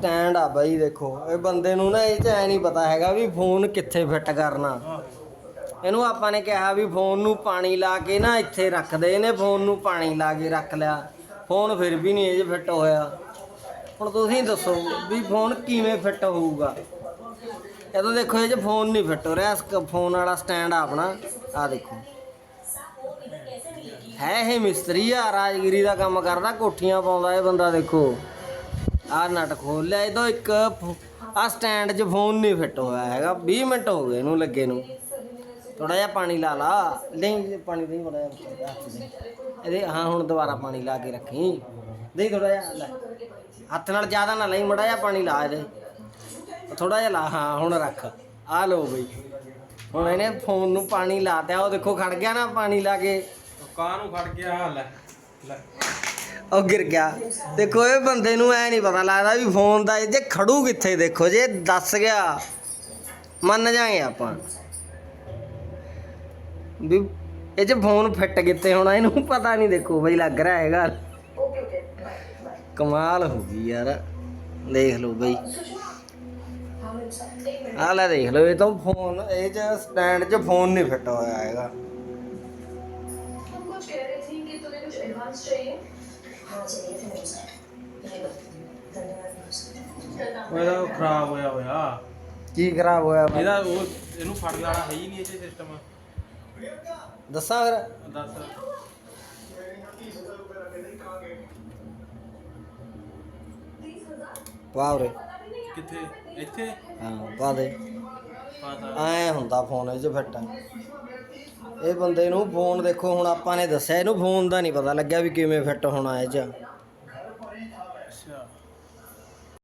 Stand ਆ ਬਾਈ, ਦੇਖੋ। ਇਹ ਬੰਦੇ ਨੂੰ ਨਾ ਇਹ ਚ ਐ ਨਹੀਂ ਪਤਾ ਹੈਗਾ ਵੀ ਫੋਨ ਕਿੱਥੇ ਫਿੱਟ ਕਰਨਾ। ਇਹਨੂੰ ਆਪਾਂ ਨੇ ਕਿਹਾ ਵੀ ਫੋਨ ਨੂੰ ਪਾਣੀ ਲਾ ਕੇ ਨਾ ਇੱਥੇ ਰੱਖ ਦੇ। ਇਹਨੇ ਫੋਨ ਨੂੰ ਪਾਣੀ ਲਾ ਕੇ ਰੱਖ ਲਿਆ। ਫੋਨ ਫਿਰ ਵੀ ਨਹੀਂ ਇਹ 'ਚ ਫਿੱਟ ਹੋਇਆ। ਹੁਣ ਤੁਸੀਂ ਦੱਸੋ ਵੀ ਫੋਨ ਕਿਵੇਂ ਫਿੱਟ ਹੋਊਗਾ? ਇਹ ਤਾਂ ਦੇਖੋ, ਇਹ 'ਚ ਫੋਨ ਨਹੀਂ ਫਿੱਟ ਹੋ ਰਿਹਾ। ਇਸ ਫੋਨ ਵਾਲਾ ਸਟੈਂਡ ਆ ਆਪਣਾ। ਆ ਦੇਖੋ। ਹੈ ਇਹ ਮਿਸਤਰੀ ਆ, ਰਾਜਗਿਰੀ ਦਾ ਕੰਮ ਕਰਦਾ, ਕੋਠੀਆਂ ਪਾਉਂਦਾ ਇਹ ਬੰਦਾ, ਦੇਖੋ। ਆਹ ਨਟ ਖੋਲ ਲਿਆ ਇਹ ਤੋਂ ਇੱਕ ਆ ਸਟੈਂਡ 'ਚ ਫੋਨ ਨਹੀਂ ਫਿੱਟ ਹੋਇਆ ਹੈਗਾ। 20 ਮਿੰਟ ਹੋ ਗਏ ਇਹਨੂੰ ਲੱਗੇ ਨੂੰ। ਥੋੜਾ ਜਿਹਾ ਪਾਣੀ ਲਾ ਲਾ। ਨਹੀਂ, ਪਾਣੀ ਨਹੀਂ ਬੜਾ ਇਹਦੇ ਹਾਂ, ਹੁਣ ਦੁਬਾਰਾ ਪਾਣੀ ਲਾ ਕੇ ਰੱਖੀ। ਦੇ ਥੋੜਾ ਜਿਹਾ ਲੈ। ਹੱਥ ਨਾਲ ਜ਼ਿਆਦਾ ਨਾ ਲਈ, ਮੜਾ ਜਿਹਾ ਪਾਣੀ ਲਾ ਇਹਦੇ। ਥੋੜਾ ਜਿਹਾ ਲਾ, ਹਾਂ, ਹੁਣ ਰੱਖ। ਆ ਲਓ ਬਈ। ਹੁਣ ਇਹਨੇ ਫੋਨ ਨੂੰ ਪਾਣੀ ਲਾਤਿਆ ਉਹ ਦੇਖੋ ਖੜ ਗਿਆ ਨਾ ਪਾਣੀ ਲਾ ਕੇ। ਕਾਂ ਨੂੰ ਖੜ ਗਿਆ? ਲੈ ਲੈ। ਉਹ ਗਿਰ ਗਿਆ। ਦੇਖੋ ਇਹ ਬੰਦੇ ਨੂੰ ਐ ਨਹੀਂ ਪਤਾ ਲੱਗਦਾ ਵੀ ਫੋਨ ਦਾ ਜੇ ਖੜੂ ਕਿੱਥੇ ਦੇਖੋ, ਜੇ ਦੱਸ ਗਿਆ, ਮੰਨ ਜਾਗੇ ਆਪਾਂ। ਵੀ ਇਹ ਚ ਫੋਨ ਫਿੱਟ ਕਿੱਥੇ ਹੋਣਾ, ਇਹਨੂੰ ਪਤਾ ਨਹੀਂ ਦੇਖੋ ਬਈ ਲੱਗ ਰਿਹਾ ਹੈਗਾ। ਕਮਾਲ ਹੋ ਗਈ ਯਾਰ, ਦੇਖ ਲਓ ਬਈ। ਆ ਲੈ ਦੇਖ ਲਓ, ਇਹ ਤਾਂ ਫੋਨ ਇਹ ਚ ਸਟੈਂਡ 'ਚ ਫੋਨ ਨਹੀਂ ਫਿੱਟ ਹੋਇਆ ਹੈਗਾ। ਖਰਾਬ ਹੋਇਆ ਹੋਇਆ। ਕੀ ਖਰਾਬ ਹੋਇਆ ਵਾ? ਇਹਦਾ ਉਹ ਇਹਨੂੰ ਫੜ ਵਾਲਾ ਹੈ ਹੀ ਨਹੀਂ ਇਹ ਸਿਸਟਮ ਦੱਸਾਂ ਫਿਰ। ਦੱਸ। ਵਾਹ ਰੇ ਕਿੱਥੇ? ਇੱਥੇ? ਹਾਂ ਪਾ ਦੇ। ਐ ਹੁੰਦਾ ਫੋਨ ਇਹ 'ਚ ਫਿੱਟ। ਇਹ ਬੰਦੇ ਨੂੰ ਫੋਨ ਦੇਖੋ, ਹੁਣ ਆਪਾਂ ਨੇ ਦੱਸਿਆ, ਇਹਨੂੰ ਫੋਨ ਦਾ ਨਹੀਂ ਪਤਾ ਲੱਗਿਆ ਵੀ ਕਿਵੇਂ ਫਿੱਟ ਹੋਣਾ ਇਹ 'ਚ।